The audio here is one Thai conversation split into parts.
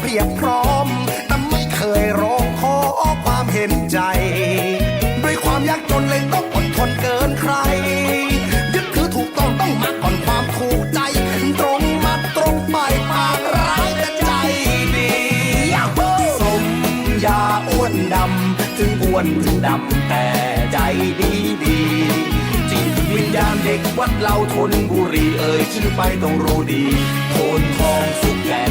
เพียบพร้อม แต่ไม่เคยร้องขอความเห็นใจ ด้วยความยากจนเลยต้องอดทนเกินใคร ยึดถือถูกต้องต้องมาก่อนความถูกใจ ตรงมาตรงไปปากร้ายแต่ใจดีสมยาอ้วนดำ ถึงอ้วนถึงดำแต่ใจดีดีจิตวิญญาณเด็กวัดเราทนบุรีเอ่ยชื่อไปต้องรู้ดีโทนทองสุกแก่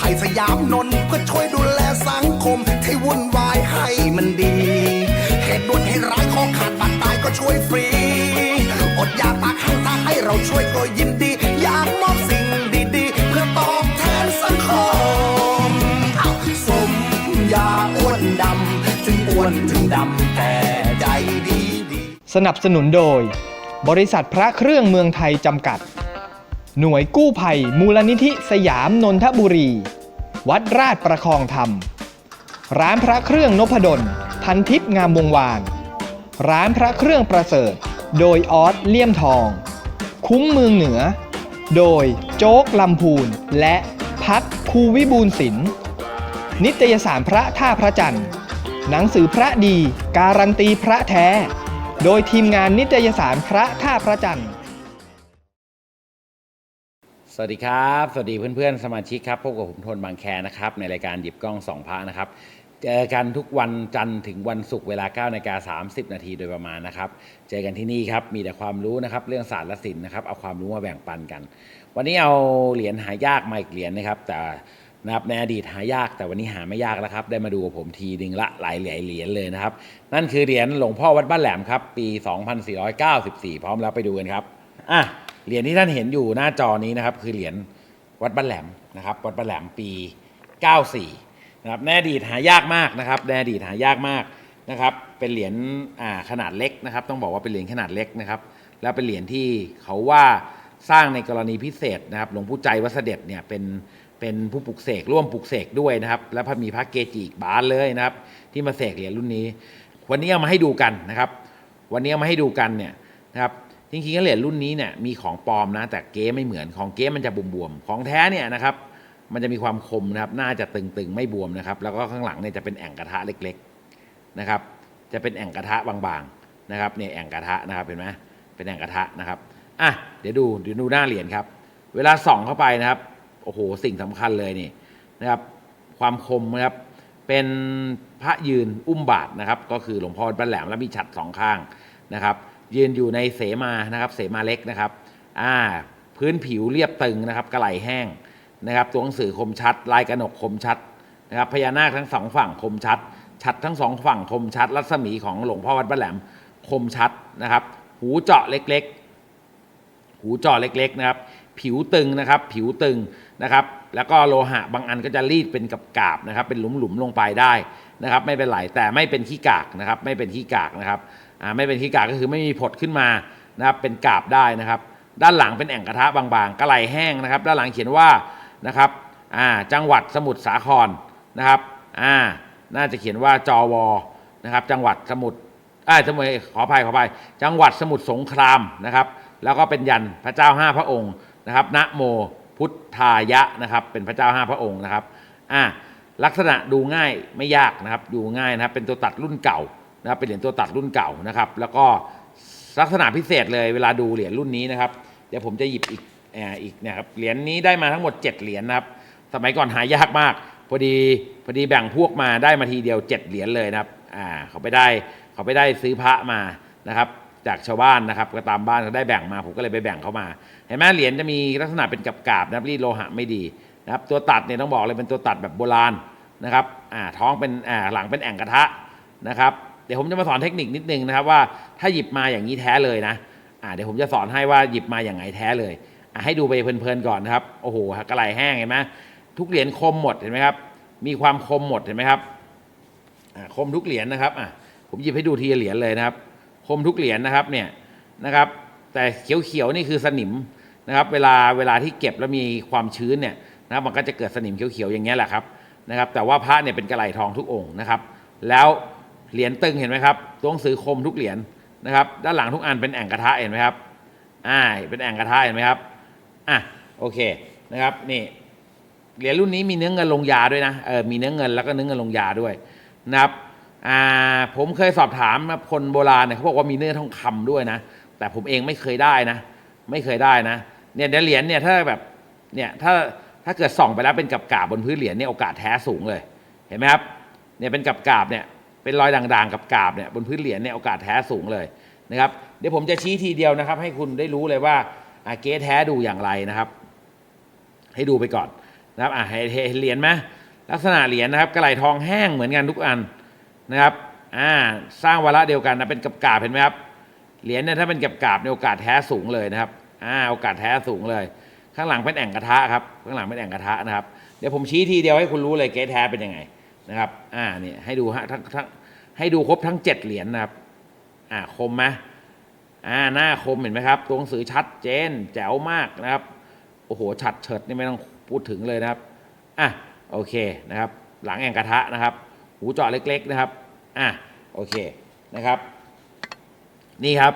ภัยสยามนนท์เพื่อช่วยดูแลสังคมที่วุ่นวายให้มันดี เหตุด่วนเหตุร้ายขอขาดบาดตายก็ช่วยฟรี อดอยากตาข้างตาให้เราช่วยก็ยินดี อยากมอบสิ่งดีๆ เพื่อตอบแทนสังคมเอาสมยาอ้วนดำถึงอ้วนถึงดำแต่ใจดีดีสนับสนุนโดย บริษัทพระเครื่องเมืองไทยจำกัด หน่วยกู้ภัยมูลนิธิสยามนนทบุรี วัดราชประคองธรรม ร้านพระเครื่องนพดล พันทิพย์งามวงวาน ร้านพระเครื่องประเสริฐ โดยออสเลี่ยมทอง คุ้มเมืองเหนือ โดยโจ๊กลำพูน และพัดคูวิบูลศิลป์นิตยสารพระท่าพระจันทร์ หนังสือพระดี การันตีพระแท้ โดยทีมงานนิตยสารพระท่าพระจันทร์ วัสดีครับ สวัสดีเพื่อนๆ สมาชิกครับ พบกับผมทนบางแคนะครับ ในรายการหยิบกล้องสองพระนะครับ เจอกันทุกวันจันทร์ถึงวันศุกร์เวลา9นาฬิกา30 นาทีโดยประมาณนะครับ เจอกันที่นี่ครับ มีแต่ความรู้นะครับ เรื่องศาสตร์และศิลป์นะครับ เอาความรู้มาแบ่งปันกัน วันนี้เอาเหรียญหายากมาอีกเหรียญนะครับ แต่นะครับในอดีตหายากแต่วันนี้หาไม่ยากแล้วครับ ได้มาดูกับผมทีหนึ่งละหลายเหรียญเหรียญเลยนะครับ นั่นคือเหรียญหลวงพ่อวัดบ้านแหลมครับ ปี 2494 พร้อมแล้วไปดูกันครับ อะ เหรียญที่ท่านเห็นอยู่หน้าจอนี้นะครับ คือเหรียญวัดบ้านแหลมนะครับ วัดบ้านแหลมปี 94 นะครับในอดีตหายากมากนะครับในอดีตหายากมากนะครับ เป็นเหรียญขนาดเล็กนะครับ ต้องบอกว่าเป็นเหรียญขนาดเล็กนะครับ แล้วเป็นเหรียญที่เขาว่าสร้างในกรณีพิเศษนะครับ หลวงปู่ใจวัดเสด็จเนี่ยเป็นเป็นผู้ปลุกเสกร่วมปลุกเสกด้วยนะครับ และพระมีพระเกจิอีกบานเลยนะครับ ที่มาเสกเหรียญรุ่นนี้ วันนี้เอามาให้ดูกันนะครับ วันนี้เอามาให้ดูกันเนี่ยนะครับ จริงๆแล้วเหรียญรุ่นนี้เนี่ยมีของปลอมนะ แต่เก๊ไม่เหมือนของเก๊มันจะบวมๆของแท้เนี่ยนะครับ มันจะมีความคมนะครับน้าจะตึงๆไม่บวมนะครับ แล้วก็ข้างหลังเนี่ยจะเป็นแอ่งกระทะเล็กๆนะครับ จะเป็นแอ่งกระทะบางๆนะครับเนี่ยแอ่งกระทะนะครับเห็นไหมเป็นแอ่งกระทะนะครับอะเดี๋ยวดูเดี๋ยวดูหน้าเหรียญครับ เวลาส่องเข้าไปนะครับโอ้โหสิ่งสำคัญเลยนี่นะครับความคมนะครับเป็นพระยืนอุ้มบาทนะครับ ก็คือหลวงพ่อบ้านแหลมและมีฉัดสองข้างนะครับ ยืนอยู่ในเสมานะครับเสมาเล็กนะครับอ่าพื้นผิวเรียบตึงนะครับกระไหลแห้งนะครับ ตัวหนังสือคมชัด ลายกระหนกคมชัดนะครับพญานาคทั้งสองฝั่งคมชัด ชัดทั้งสองฝั่งคมชัด รัศมีของหลวงพ่อวัดบ้านแหลมคมชัดนะครับ หูเจาะเล็กๆ หูเจาะเล็กๆนะครับ ผิวตึงนะครับ ผิวตึงนะครับ แล้วก็โลหะบางอันก็จะรีดเป็นกับกาบนะครับ เป็นหลุมๆลงไปได้นะครับ ไม่เป็นไรแต่ไม่เป็นขี้กากนะครับ ไม่เป็นขี้กากนะครับ อ่าไม่เป็นขี้กากก็คือไม่มีผดขึ้นมานะครับเป็นกาบได้นะครับ ด้านหลังเป็นแอ่งกระทะบางๆกระไหลแห้งนะครับ ด้านหลังเขียนว่านะครับอ่าจังหวัดสมุทรสาครนะครับอ่าน่าจะเขียนว่าจอวนะครับ จังหวัดสมุทรอ่าสมุทรขออภัยขออภัยจังหวัดสมุทรสงครามนะครับ แล้วก็เป็นยันพระเจ้าห้าพระองค์นะครับนะโมพุทธายะนะครับ เป็นพระเจ้าห้าพระองค์นะครับอ่าลักษณะดูง่ายไม่ยากนะครับ ดูง่ายนะครับ เป็นตัวตัดรุ่นเก่า นะครับเป็นเหรียญตัวตัดรุ่นเก่านะครับ แล้วก็ลักษณะพิเศษเลยเวลาดูเหรียญรุ่นนี้นะครับ เดี๋ยวผมจะหยิบอีกเอ่ออีกเนะครับเหรียญนี้ได้มาทั้งหมด 7 เหรียญนะครับ สมัยก่อนหายากมาก พอดีพอดีแบ่งพวกมาได้มาทีเดียว 7 เหรียญเลยนะครับอ่าเขาไปได้เขาไปได้ซื้อพระมานะครับ จากชาวบ้านนะครับ ก็ตามบ้านเขาได้แบ่งมาผมก็เลยไปแบ่งเขามา เห็นไหมเหรียญจะมีลักษณะเป็นกับกาบนะครับรีดโลหะไม่ดีนะครับตัวตัดเนี่ยต้องบอกเลยเป็นตัวตัดแบบโบราณนะครับอ่าท้องเป็นอ่าหลังเป็นแอ่งกระทะนะครับ ดี๋ยวผมจะมาสอนเทคนิคนิดนึงนะครับว่าถ้าหยิบมาอย่างนี้แท้เลยนะอ่าเดี๋ยวผมจะสอนให้ว่าหยิบมาอย่างไงแท้เลยอะให้ดูไปเพลินๆก่อนนะครับโอ้โหกระไหลแห้งเห็นไหมทุกเหรียญคมหมดเห็นไหมครับ มีความคมหมดเห็นไหมครับอ่าคมทุกเหรียญนะครับอะผมหยิบให้ดูทีเหรียญเลยนะครับ คมทุกเหรียญนะครับเนี่ยนะครับ แต่เขียวๆนี่คือสนิมนะครับ เวลาเวลาที่เก็บแล้วมีความชื้นเนี่ยนะครับมันก็จะเกิดสนิมเขียวๆอย่างเงี้ยแหละครับนะครับ แต่ว่าพระเนี่ยเป็นกระไหลทองทุกองค์นะครับ แล้ว เหรียญตึงเห็นไหมครับตัวหนังสือคมทุกเหรียญนะครับ ด้านหลังทุกอันเป็นแอ่งกระทะเห็นไหมครับอ่าเป็นแอ่งกระทะเห็นไหมครับอะโอเคนะครับนี่เหรียญรุ่นนี้มีเนื้อเงินลงยาด้วยนะเออมีเนื้อเงินแล้วก็เนื้อเงินลงยาด้วยนะครับอ่าผมเคยสอบถามคนโบราณเนี่ยเขาบอกว่ามีเนื้อทองคำด้วยนะ แต่ผมเองไม่เคยได้นะ ไม่เคยได้นะเนี่ยเหรียญเนี่ยถ้าแบบเนี่ยถ้าถ้าเกิดส่องไปแล้วเป็นกับกาบบนพื้นเหรียญเนี่ยโอกาสแท้สูงเลยเห็นไหมครับเนี่ยเป็นกับกาบเนี่ย เป็นรอยด่างๆกับกาบเนี่ยบนพื้นเหรียญเนี่ยโอกาสแท้สูงเลยนะครับเดี๋ยวผมจะชี้ทีเดียวนะครับ ให้คุณได้รู้เลยว่าอะเก๊แท้ดูอย่างไรนะครับ ให้ดูไปก่อนนะครับอะเห็นเห็นเหรียญไหมลักษณะเหรียญนะครับกระไหลทองแห้งเหมือนกันทุกอันนะครับอ่าสร้างวาระเดียวกันนะเป็นกับกาบเห็นไหมครับเหรียญเนี่ยถ้าเป็นกับกาบเนี่ยโอกาสแท้สูงเลยนะครับอ่าโอกาสแท้สูงเลย ข้างหลังเป็นแอ่งกระทะครับข้างหลังเป็นแอ่งกระทะนะครับเดี๋ยวผมชี้ทีเดียวให้คุณรู้เลยเก๊แท้เป็นยังไง นะครับอ่าเนี่ยให้ดูฮะทั้งทั้งให้ดูครบทั้งเจ็ดเหรียญนะครับอ่าคมไหมอ่าหน้าคมเห็นไหมครับ ตัวหนังสือชัดเจนแจ๋วมากนะครับโอ้โหฉัดเฉิดนี่ไม่ต้องพูดถึงเลยนะครับอะโอเคนะครับ หลังแองกระทะนะครับ หูเจาะเล็ก ๆนะครับอะโอเคนะครับ นี่ครับ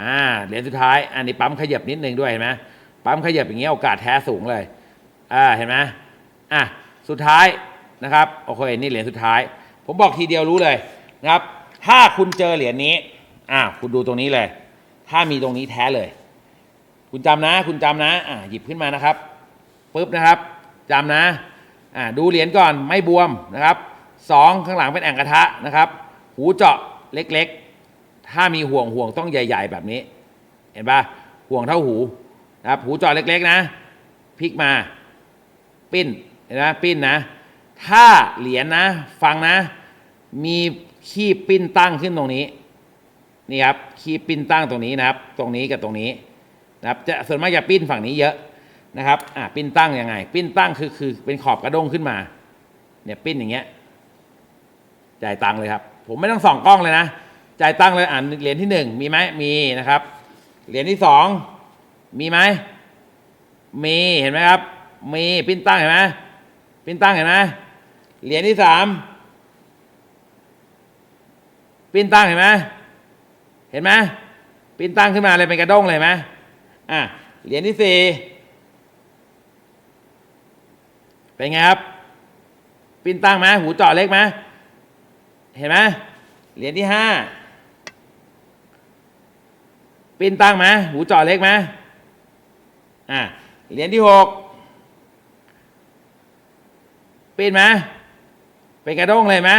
อ่าเหรียญสุดท้าย อันนี้ปั๊มขยับนิดนึงด้วยเห็นไหมปั๊มขยับอย่างเงี้ยโอกาสแท้สูงเลยอ่าเห็นไหมอะสุดท้าย นะครับโอเคนี่เหรียญสุดท้าย ผมบอกทีเดียวรู้เลยนะครับ ถ้าคุณเจอเหรียญนี้อ่าคุณดูตรงนี้เลย ถ้ามีตรงนี้แท้เลย คุณจำนะ คุณจำนะอ่าหยิบขึ้นมานะครับปุ๊บนะครับจำนะอ่าดูเหรียญก่อนไม่บวมนะครับสองข้างหลังเป็นแอ่งกระทะนะครับ หูเจาะเล็กๆ ถ้ามีห่วงห่วงต้องใหญ่ ๆ แบบนี้ เห็นปะห่วงเท่าหูนะครับหูเจาะเล็ก ๆ นะพลิกมา ปิ้นเห็นไหมปิ้นนะ ถ้าเหรียญนะฟังนะ มีขีบปิ้นตั้งขึ้นตรงนี้ นี่ครับขีบปิ้นตั้งตรงนี้นะครับ ตรงนี้กับตรงนี้นะครับ จะส่วนมากจะปิ้นฝั่งนี้เยอะนะครับ อ่าปิ้นตั้งยังไง ปิ้นตั้งคือคือเป็นขอบกระด้งขึ้นมา เนี่ยปิ้นอย่างเงี้ย จ่ายตังค์เลยครับ ผมไม่ต้องส่องกล้องเลยนะ จ่ายตังค์เลย อ่านเหรียญที่หนึ่งมีไหมมีนะครับ เหรียญที่สองมีไหมมี เห็นไหมครับ มี ปิ้นตั้งเห็นไหมปิ้นตั้งเห็นไหม เหรียญที่สามปิ้นตั้งเห็นไหมเห็นไหมปิ้นตั้งขึ้นมาเลยเป็นกระด้งเลยไหมอะเหรียญที่สี่เป็นไงครับ ปิ้นตั้งไหมหูเจาะเล็กไหมเห็นไหมเหรียญที่ห้าปิ้นตั้งไหมหูเจาะเล็กไหมอ่าเหรียญที่หกปิ้นไหม เป็นกระด้งเลยไหม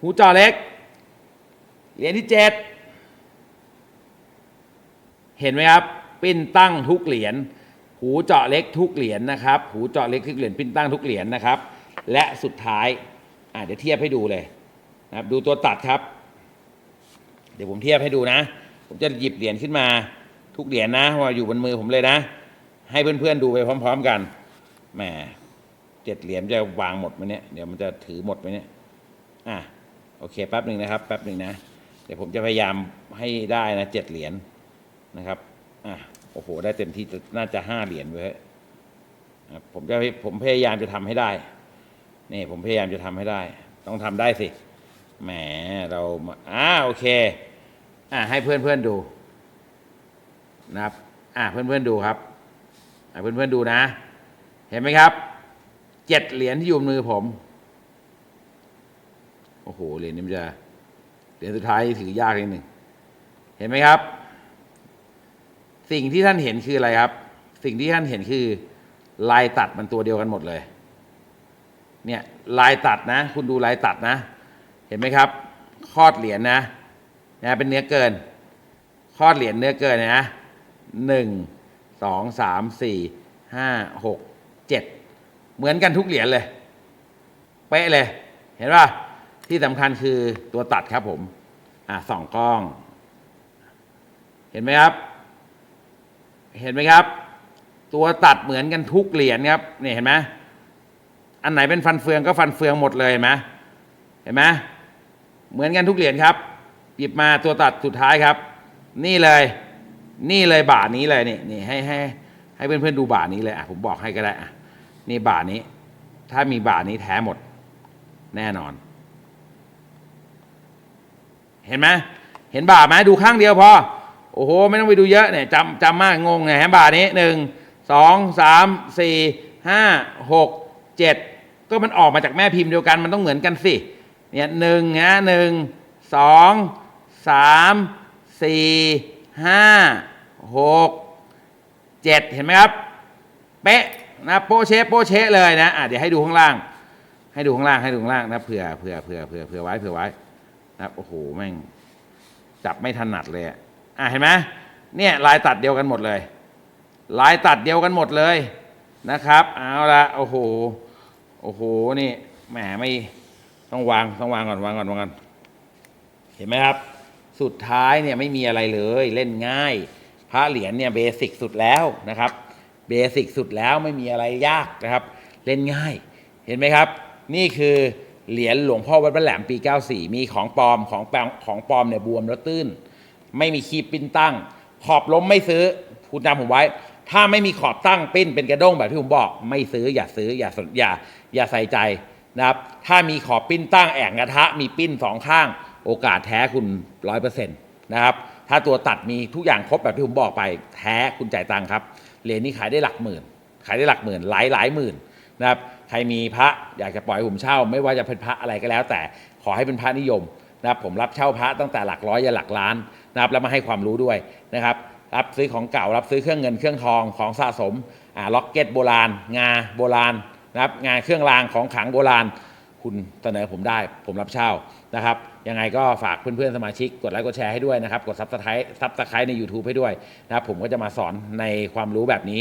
หูเจาะเล็ก เหรียญที่เจ็ดเห็นไหมครับ ปิ้นตั้งทุกเหรียญ หูเจาะเล็กทุกเหรียญนะครับ หูเจาะเล็กทุกเหรียญปิ้นตั้งทุกเหรียญนะครับ และสุดท้ายอ่าเดี๋ยวเทียบให้ดูเลยนะครับดูตัวตัดครับ เดี๋ยวผมเทียบให้ดูนะ ผมจะหยิบเหรียญขึ้นมาทุกเหรียญนะว่าอยู่บนมือผมเลยนะ ให้เพื่อนๆดูไปพร้อม ๆ กันแหม เจ็ดเหรียญจะวางหมดไหมเนี่ยเดี๋ยวมันจะถือหมดไหมเนี่ยอะโอเคแป๊บหนึ่งนะครับแป๊บหนึ่งนะ เดี๋ยวผมจะพยายามให้ได้นะเจ็ดเหรียญนะครับอะโอ้โหได้เต็มที่น่าจะห้าเหรียญเว้ยอะผมจะผมพยายามจะทำให้ได้นี่ผมพยายามจะทำให้ได้ ต้องทำได้สิแหมเรามาอ่าโอเคอ่าให้เพื่อนเพื่อนดูนะครับอ่าเพื่อนเพื่อนดูครับอ่าเพื่อนเพื่อนดูนะ เห็นไหมครับ เจ็ดเหรียญที่อยู่มือผม โอ้โห เหรียญนี้มันจะ เหรียญสุดท้ายถือยากนิดหนึ่ง เห็นไหมครับ สิ่งที่ท่านเห็นคืออะไรครับ สิ่งที่ท่านเห็นคือ ลายตัดมันตัวเดียวกันหมดเลย เนี่ยลายตัดนะ คุณดูลายตัดนะ เห็นไหมครับ คอดเหรียญนะนะเป็นเนื้อเกิน คอดเหรียญเนื้อเกินนะหนึ่งสองสามสี่ห้าหกเจ็ด เหมือนกันทุกเหรียญเลย เป๊ะเลย เห็นป่ะ ที่สำคัญคือตัวตัดครับผม อะสองกล้อง เห็นไหมครับ เห็นไหมครับ ตัวตัดเหมือนกันทุกเหรียญครับเนี่ยเห็นไหมอันไหนเป็นฟันเฟืองก็ฟันเฟืองหมดเลยเห็นไหมเห็นไหมเหมือนกันทุกเหรียญครับ หยิบมาตัวตัดสุดท้ายครับ นี่เลย นี่เลยบาทนี้เลยนี่นี่ให้ให้ให้เพื่อนๆดูบาทนี้เลยอะผมบอกให้ก็ได้อะ นี่บาทนี้ ถ้ามีบาทนี้แท้หมด แน่นอน เห็นไหมเห็นบาทไหมดูข้างเดียวพอ โอ้โห ไม่ต้องไปดูเยอะเนี่ยจำจำมากงงไงเห็นบาทนี้หนึ่งสองสามสี่ห้าหกเจ็ดก็มันออกมาจากแม่พิมพ์เดียวกันมันต้องเหมือนกันสิเนี่ยหนึ่งนะหนึ่งสองสามสี่ห้าหกเจ็ดเห็นไหมครับ เป๊ะ นะโปเชโปเชเลยนะอะเดี๋ยวให้ดูข้างล่าง ให้ดูข้างล่างให้ดูข้างล่างนะเผื่อเผื่อเผื่อเผื่อเผื่อไว้เผื่อไว้นะโอ้โหแม่งจับไม่ถนัดเลยอะเห็นไหมเนี่ยลายตัดเดียวกันหมดเลย ลายตัดเดียวกันหมดเลยนะครับเอาละโอ้โหโอ้โหนี่แหมไม่ต้องวางต้องวางก่อนวางก่อนวางก่อนเห็นไหมครับ สุดท้ายเนี่ยไม่มีอะไรเลยเล่นง่าย พระเหรียญเนี่ยเบสิกสุดแล้วนะครับ เบสิกสุดแล้วไม่มีอะไรยากนะครับ เล่นง่าย เห็นไหมครับ นี่คือเหรียญหลวงพ่อวัดพระแหลมปี 94 มีของปลอมของแปลงของปลอมเนี่ยบวมแล้วตื้น ไม่มีคีบปิ้นตั้ง ขอบล้มไม่ซื้อคุณจำผมไว้ ถ้าไม่มีขอบตั้งปิ้นเป็นกระด้งแบบที่ผมบอก ไม่ซื้ออย่าซื้ออย่าสนอย่าอย่าใส่ใจนะครับถ้ามีขอบปิ้นตั้งแอ่งกระทะ มีปิ้นสองข้าง โอกาสแท้คุณร้อยเปอร์เซ็นต์นะครับถ้าตัวตัดมีทุกอย่างครบแบบที่ผมบอกไป แท้คุณจ่ายตังค์ครับ เหรียญนี้ขายได้หลักหมื่น ขายได้หลักหมื่น หลายหลายหมื่นนะครับใครมีพระอยากจะปล่อยให้ผมเช่า ไม่ว่าจะเป็นพระอะไรก็แล้ว แต่ขอให้เป็นพระนิยมนะครับผมรับเช่าพระตั้งแต่หลักร้อยยันหลักล้านนะครับแล้วมาให้ความรู้ด้วยนะครับรับซื้อของเก่ารับซื้อเครื่องเงินเครื่องทองของสะสมอ่าล็อกเก็ตโบราณ งาโบราณนะครับงานเครื่องรางของขลังโบราณ คุณเสนอผมได้ ผมรับเช่านะครับ ยังไงก็ฝากเพื่อนๆสมาชิกกดไลค์กดแชร์ให้ด้วยนะครับ กดซับสไครต์ซับสไครต์ใน YouTube ให้ด้วยนะครับผมก็จะมาสอนในความรู้แบบนี้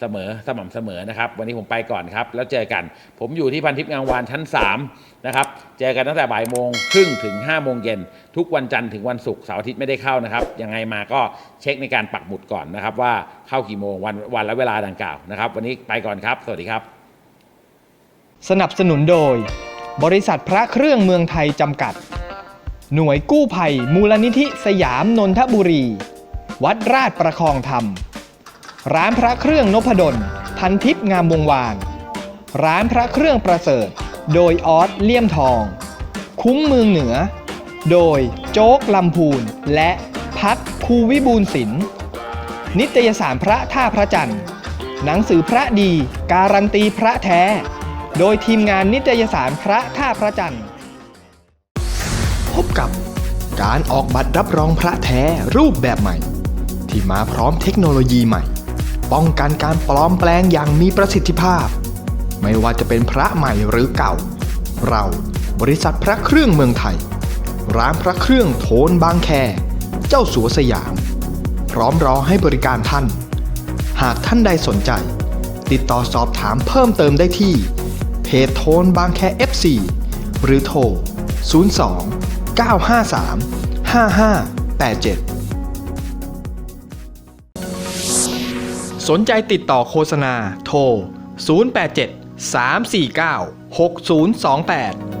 เสมอสม่ำเสมอนะครับ วันนี้ผมไปก่อนครับ แล้วเจอกัน ผมอยู่ที่พันทิพย์งามวานชั้น3นะครับเจอกันตั้งแต่บ่ายโมงครึ่งถึง5โมงเย็นทุกวันจันทร์ถึงวันศุกร์เสาร์อาทิตย์ไม่ได้เข้านะครับ ยังไงมาก็เช็คในการปักหมุดก่อนนะครับ ว่าเข้ากี่โมงวันวันและเวลาดังกล่าวนะครับ วันนี้ไปก่อนครับ สวัสดีครับ สนับสนุนโดย บริษัทพระเครื่องเมืองไทยจำกัด หน่วยกู้ภัย มูลนิธิสยามนนทบุรี วัดราชประคองธรรม ร้านพระเครื่องนพดล พันทิพย์งามวงวาน ร้านพระเครื่องประเสริฐ โดยออสเลี่ยมทอง คุ้มเมืองเหนือ โดยโจ๊กลำพูน และพัดคูวิบูลศิลป์นิตยสารพระท่าพระจันทร์ หนังสือพระดี การันตีพระแท้ โดยทีมงานนิตยสารพระท่าพระจันทร์ พบกับการออกบัตรรับรองพระแท้รูปแบบใหม่ ที่มาพร้อมเทคโนโลยีใหม่ ป้องกันการปลอมแปลงอย่างมีประสิทธิภาพ ไม่ว่าจะเป็นพระใหม่หรือเก่า เราบริษัทพระเครื่องเมืองไทย ร้านพระเครื่องโทนบางแค เจ้าสัวสยาม พร้อมรอให้บริการท่าน หากท่านใดสนใจ ติดต่อสอบถามเพิ่มเติมได้ที่เพจโทนบางแค FC หรือโทร 02 953 5587 สนใจติดต่อโฆษณาโทร 087 349 6028